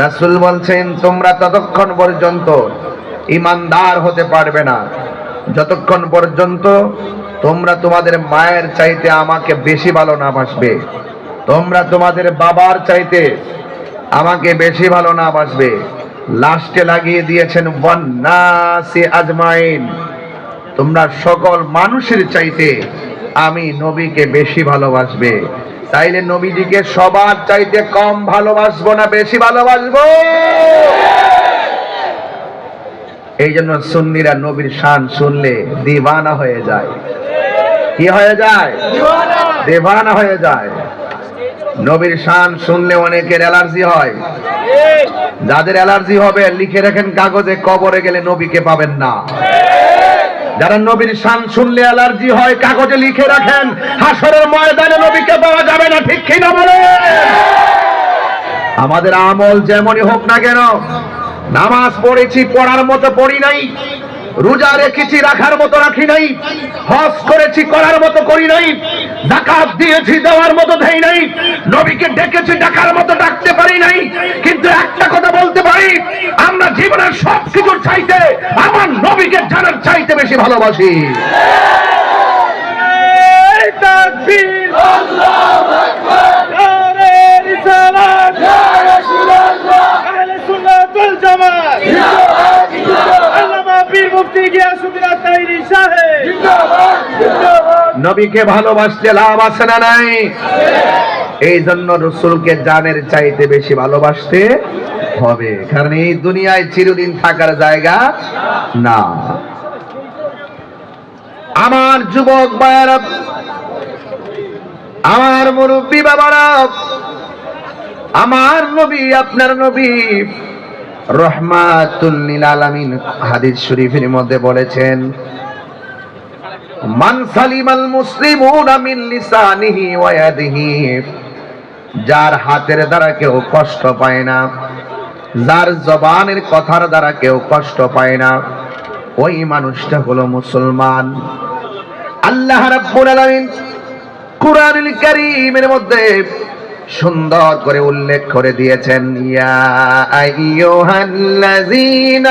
রাসূল বলছেন, তোমরা ততক্ষণ পর্যন্ত ইমানদার হতে পারবে না। যতক্ষণ পর্যন্ত তোমরা তোমাদের মায়ের চাইতে আমাকে বেশি ভালো না বাসবে, তোমরা তোমাদের বাবার চাইতে আমাকে বেশি ভালো না বাসবে। লাস্টে লাগিয়ে দিয়েছেন বন্যাসি আজমাইন। তোমরা সকল মানুষের চাইতে আমি নবীকে বেশি ভালোবাসবে। তাইলে নবীজিকে সবার চাইতে কম ভালোবাসবো না বেশি ভালোবাসবো? এই জন্য সুন্নিরা নবীর শান শুনলে দিবানা হয়ে যায়। কি হয়ে যায়? দেবানা হয়ে যায়। নবীর শান শুনলে অনেকের অ্যালার্জি হয়। যাদের অ্যালার্জি হবে, লিখে রাখেন কাগজে, কবরে গেলে নবীকে পাবেন না। যারা নবীর শান শুনলে অ্যালার্জি হয়, কাগজে লিখে রাখেন হাসরের ময়দানে নবীকে পাওয়া যাবে না, ঠিক কিনা বলে? আমাদের আমল যেমনই হোক না কেন, নামাজ পড়েছি, পড়ার মতো পড়ি নাই, রোজা রেখেছি, রাখার মতো রাখি নাই, হজ করেছি, করার মতো করি নাই জাকাত দিয়েছি, দেওয়ার মতো দেই নাই, নবীকে ডেকেছি, ডাকার মতো ডাকতে পারি নাই, কিন্তু একটা কথা বলতে পারি, আমরা জীবনের সব কিছুর চাইতে আমার নবীকে জানার চাইতে বেশি ভালোবাসি। নবীকে ভালোবাসতে লাভ আছে না নাই? এই জন্য রসুলকে জানের চাইতে বেশি ভালোবাসতে হবে। কারণ এই দুনিয়ায় চিরদিন থাকার জায়গা না। আমার যুবক ভাইয়ারা, আমার মুরব্বী বাবারা, আমার নবী, আপনার নবী রহমাতুল্লিল আলামিন হাদিস শরীফের মধ্যে বলেছেন, মান সালিমাল যার হাতের দ্বারা কেউ কষ্ট পায় না। যার জবানের কথার দ্বারা কেউ কষ্ট পায় না। ওই মানুষটা হলো মুসলমান। আল্লাহ রাব্বুল কুরআনুল কারীমের মধ্যে সুন্দর করে উল্লেখ করে দিয়েছেন, ইয়া আইয়ুহাল্লাযীনা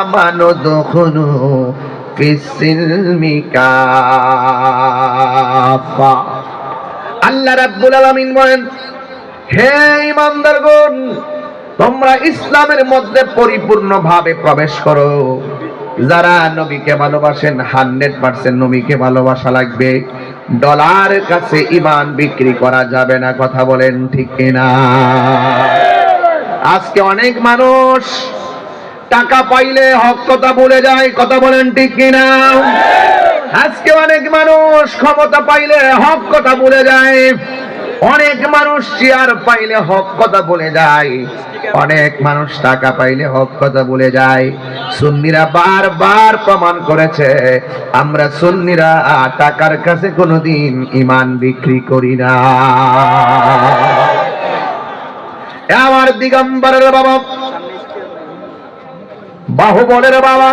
আমানু দুখুলু ফিস-সিলমি কাফা আল্লাহ রাব্বুল আলামিন বলেন, হে ইমানদারগণ তোমরা ইসলামের মধ্যে পরিপূর্ণভাবে প্রবেশ করো। যারা নবীকে ভালোবাসেন, হান্ড্রেড পার্সেন্ট নবীকে ভালোবাসা লাগবে। ডলার কাছে ইমান বিক্রি করা যাবে না, কথা বলেন ঠিক কিনা? আজকে অনেক মানুষ টাকা পাইলে হক কথা বলে যায়, কথা বলেন ঠিক কিনা? আজকে অনেক মানুষ ক্ষমতা পাইলে হক কথা বলে যায়। অনেক মানুষ চেয়ার পাইলে হক কথা বলে যায়। অনেক মানুষ টাকা পাইলে হক কথা বলে যায়। সুন্নিরা বারবার প্রমাণ করেছে, আমরা সুন্নিরা টাকার কাছে কোনোদিন ইমান বিক্রি করি না। আমার দিগম্বরের বাবা, বাহুবলের বাবা,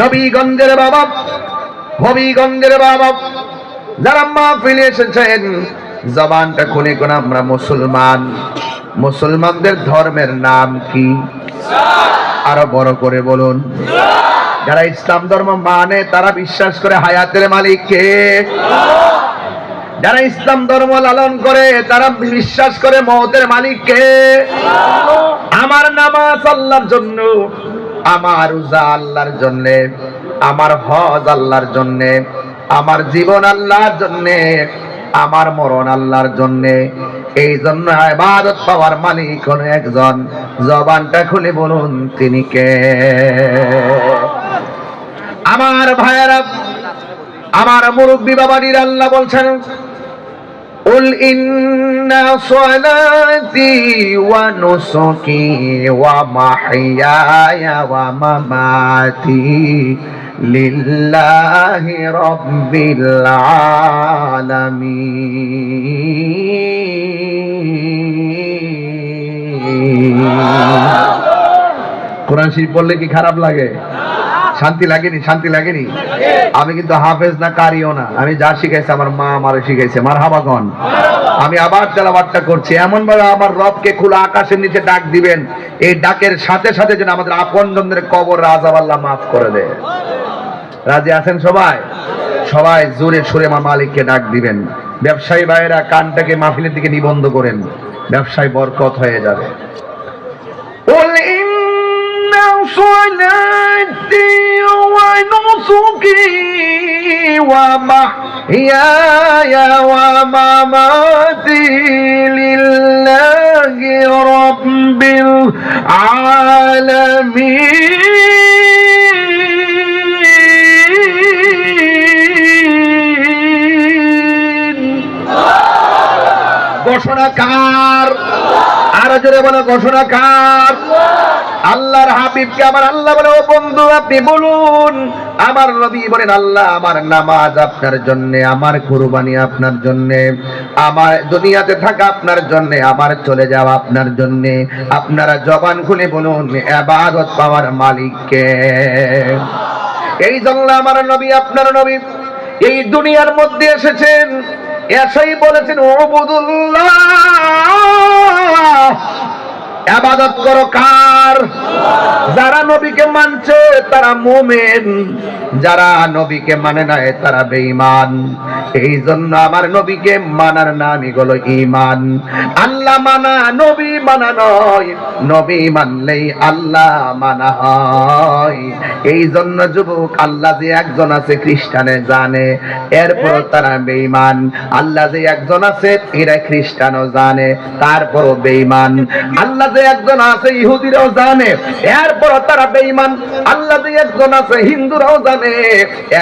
নবীগঞ্জের বাবা, হবিগঞ্জের বাবা, যারা মা ফিরে এসেছেন জবানটা খুলে কোন আমরা মুসলমান। মুসলমানদের ধর্মের নাম কি? আরও বড় করে বলুন। যারা ইসলাম ধর্ম মানে তারা বিশ্বাস করে হায়াতের মালিক কে যারা ইসলাম ধর্ম লালন করে, তারা বিশ্বাস করে মহতের মালিক কে আমার নামাজ আল্লাহর জন্য, আমার রোজা আল্লাহর জন্য, আমার হজ আল্লাহর জন্য, আমার জীবন আল্লাহর জন্য আমার মরণ আল্লাহর জন্য এই জন্য ইবাদত পাওয়ার মালিক হলো একজন জবানটা খুলে বলুন তিনি কে আমার ভাইয়েরা আমার মুরব্বী বাবানির আল্লাহ বলছেন قل إن صلاتي ونسكي ومحياي ومماتي لله رب العالمين কোরআন শরীফ পড়লে কি খারাপ লাগে শান্তি লাগেনি শান্তি লাগেনি আমি কিন্তু হাফেজ না কারিও না আমি যা শিখাইছি আমার মা আমারে শিখাইছে মার হাবাগন আমি আবার তেলাবারটা করছি এমন ভাবে আমার রবকে খোলা আকাশের নিচে ডাক দিবেন এই ডাকের সাথে সাথে যেন আমাদের আপনজনদের কবর রাজাব আল্লাহ মাফ করে দেয় রাজি আছেন সবাই সবাই জোরে সুরে মা মালিককে ডাক দিবেন ব্যবসায়ী ভাইয়েরা কানটাকে মাহফিলের দিকে নিবন্ধ করেন ব্যবসায় বরকত হয়ে যাবে قل إن صلاتي ونسكي ومحياي ومماتي لله رب العالمين ঘোষণা কার? আরও জোরে বলো, ঘোষণা কার? আল্লাহর হাবিবকে আমার আল্লাহ বলে, ও বন্ধু, আপনি বলুন, আমার বলেন, আল্লাহ, আমার নামাজ আপনার জন্য, আমার আপনার আমার দুনিয়াতে থাকা আপনার জন্য, আমার চলে যাওয়া আপনার জন্য, আপনারা জবান খুলে বলুন, এবাদত পাওয়ার মালিককে। এই জন্য আমার নবী, আপনার নবী, এই দুনিয়ার মধ্যে এসেছেন। এসেই বলেছেন ওবুদুল্লাহ আবাদত করো কার? যারা নবীকে মানছে, তারা মুমিন। যারা নবীকে মানে না তারা বেঈমান। এই জন্য আমার নবীকে মানার নামই হলো ঈমান। আল্লাহ মানা, নবী মানা নয়। নবী মানলেই আল্লাহ মানা হয়। এই জন্য যুবক, আল্লাহ যে একজন আছে, খ্রিস্টানে জানে এরপর তারা বেঈমান। আল্লাহ যে একজন আছে এরা খ্রিস্টানও জানে, তারপরও বেঈমান। আল্লাহ যে একজন আছে, ইহুদিরাও জানে এরপর তারা বেঈমান। আল্লাহ যে একজন আছে, হিন্দুরাও জানে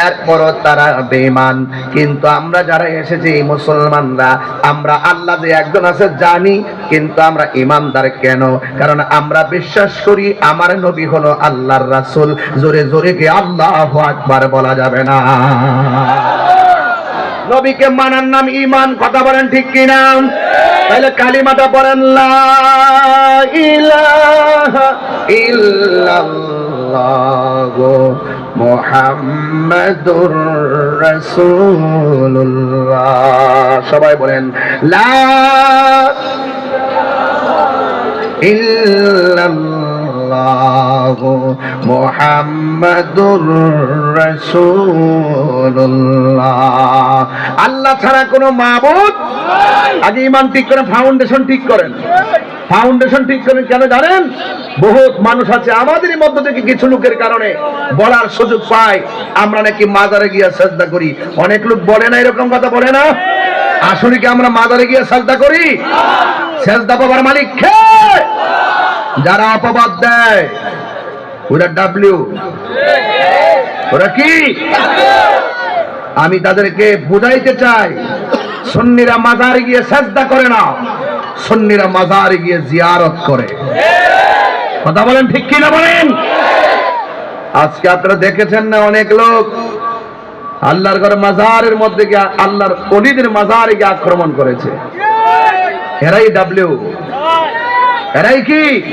এরপরও তারা বেঈমান। কিন্তু আমরা যারা এসেছি, মুসলমানরা, আমরা আল্লাহ যে একজন আছে জানি, কিন্তু আমরা ইমানদার কেন? কারণ আমরা বিশ্বাস করি, আমার নবী হলো আল্লাহর রাসূল। জোরে জোরে কি আল্লাহু আকবার বলা যাবে না? নবীকে মানার নাম ইমান কথা বলেন ঠিক কিনা? তাহলে কালিমাটা পড়েন মুহাম্মাদুর রাসূলুল্লাহ। সবাই বলেন, লা ইল্লাল্লাহু মুহাম্মাদুর রাসূলুল্লাহ আল্লাহ ছাড়া কোনো মাবুদ? আগে ইমান ঠিক করেন ফাউন্ডেশন ঠিক করেন। ফাউন্ডেশন ঠিক করেন কেন জানেন? বহুত মানুষ আছে আমাদেরই মধ্য থেকে কিছু লোকের কারণে বলার সুযোগ পায়। আমরা নাকি মাজারে গিয়ে শ্রদ্ধা করি। অনেক লোক বলে না এরকম কথা, বলে না? আসলে কি আমরা মাজারে গিয়ে শ্রদ্ধা করি? শ্রদ্ধা পাবার মালিক খে যারা অপবাদ দেয়, ওরা ডাব্লিউ ওরা কি? আমি তাদেরকে বুঝাইতে চাই, সন্নিরা মাজার গিয়ে সাজদা করে না, সন্নিরা মাজার গিয়ে জিয়ারত করে। কথা বলেন ঠিক কি না বলেন? আজকে আপনারা দেখেছেন না অনেক লোক আল্লাহর ঘরে মাজারের মধ্যে গিয়ে আল্লাহর অলিদের মাজারে গিয়ে আক্রমণ করেছে? এরাই ডাব্লিউ এরাই কি?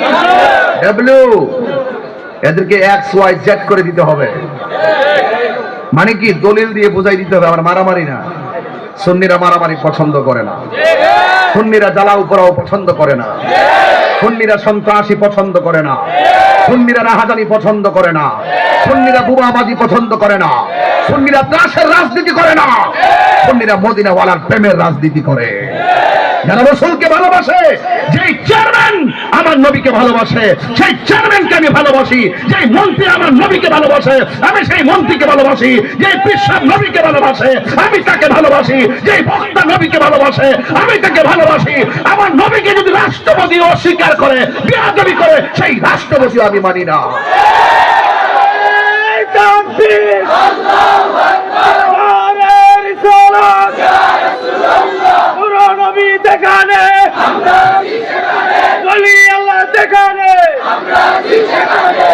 ডাব্লিউ এদেরকে এক্স ওয়াই জেড করে দিতে হবে। মানে কি? দলিল দিয়ে বুঝাই দিতে হবে, আমার মারামারি না। সুন্নিরা মারামারি পছন্দ করে না। সুন্নিরা জ্বালাও পোড়াও পছন্দ করে না। সুন্নিরা সন্ত্রাসী পছন্দ করে না। সুন্নিরা রাহাজানি পছন্দ করে না। সুন্নিরা বুবাবাজি পছন্দ করে না। সুন্নিরা ত্রাসের রাজনীতি করে না। সুন্নিরা মদিনাওয়ালার প্রেমের রাজনীতি করে। যারা রসুলকে ভালোবাসে, যেই চেয়ারম্যান আমার নবীকে ভালোবাসে সেই চেয়ারম্যানকে আমি ভালোবাসি যে মন্ত্রী আমার নবীকে ভালোবাসে আমি সেই মন্ত্রীকে ভালোবাসি যে বিশ্বাস নবীকে ভালোবাসে আমি তাকে ভালোবাসি যে বক্তা নবীকে ভালোবাসে আমি তাকে ভালোবাসি। আমার নবীকে যদি রাষ্ট্রপতি অস্বীকার করে বিরাজবি করে সেই রাষ্ট্রপতি আমি মানি না। পুরো নবী সেখানে আমরা আছি সেখানে।